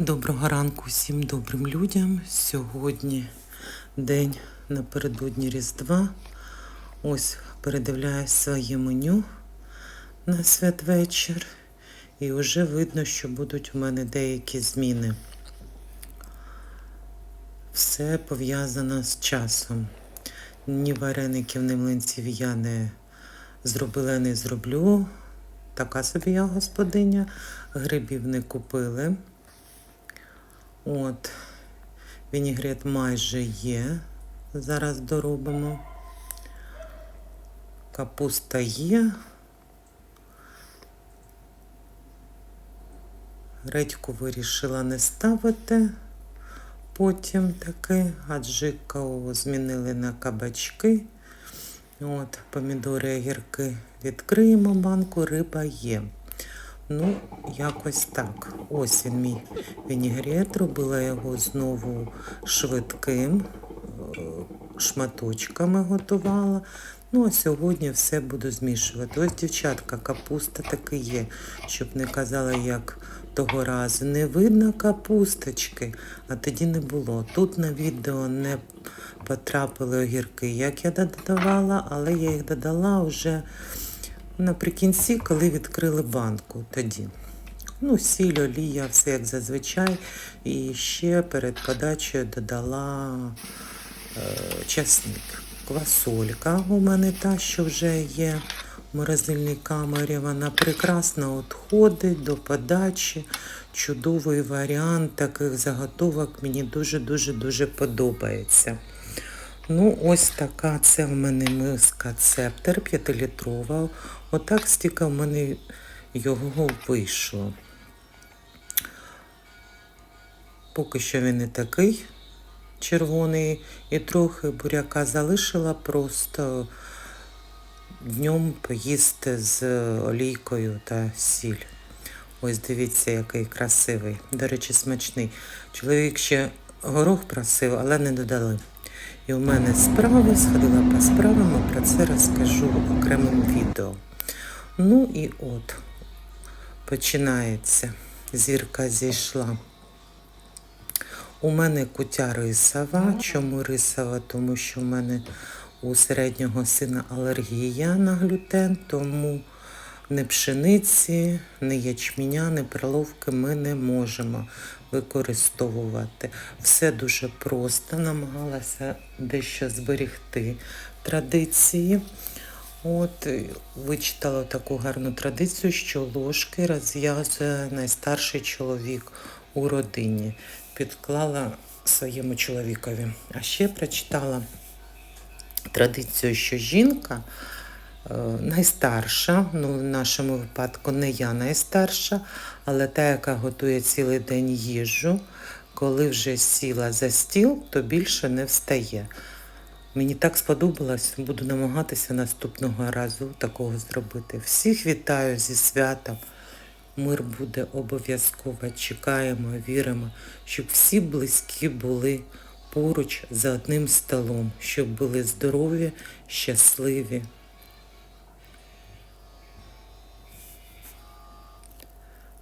Доброго ранку всім добрим людям. Сьогодні день напередодні Різдва. Ось передивляюсь своє меню на святвечір. І вже видно, що будуть у мене деякі зміни. Все пов'язано з часом. Ні вареників, ні млинців я не зробила, не зроблю. Така собі я господиня. Грибів не купили. От, вінігрет майже є. Зараз доробимо. Капуста є. Редьку вирішила не ставити. Потім таки аджику змінили на кабачки. От, помідори, огірки відкриємо банку, риба є. Ну, якось так. Ось він мій вінігрет. Робила його знову швидким, е, шматочками готувала. Ну, а сьогодні все буду змішувати. Ось, дівчатка, капуста таки є, щоб не казала, як того разу. Не видно капусточки, а тоді не було. Тут на відео не потрапили огірки, як я додавала, але я їх додала вже наприкінці, коли відкрили банку тоді. Ну, сіль, олія, все як зазвичай. І ще перед подачею додала е, часник. Квасолька у мене та, що вже є в морозильній камері. Вона прекрасно відходить до подачі. Чудовий варіант таких заготовок мені дуже-дуже-дуже подобається. Ну, ось така це в мене миска цептер 5-літрова. Отак стільки в мене його вийшло. Поки що він не такий червоний і трохи буряка залишила, просто днем поїсти з олійкою та сіль. Ось дивіться, який красивий. До речі, смачний. Чоловік ще горох просив, але не додали. І у мене справи, сходила по справам, про це розкажу в окремому відео. Ну і от, починається. Зірка зійшла. У мене кутя рисова. Чому рисова? Тому що в мене у середнього сина алергія на глютен, тому не пшениці, не ячменя, не приловки ми не можемо використовувати. Все дуже просто, намагалася дещо зберегти традиції. От вичитала таку гарну традицію, що ложки розв'язує найстарший чоловік у родині. Підклала своєму чоловікові. А ще прочитала традицію, що жінка найстарша, ну в нашому випадку не я найстарша, але та, яка готує цілий день їжу, коли вже сіла за стіл, то більше не встає. Мені так сподобалось, буду намагатися наступного разу такого зробити. Всіх вітаю зі святом. Мир буде обов'язково. Чекаємо, віримо, щоб всі близькі були поруч за одним столом, щоб були здорові, щасливі.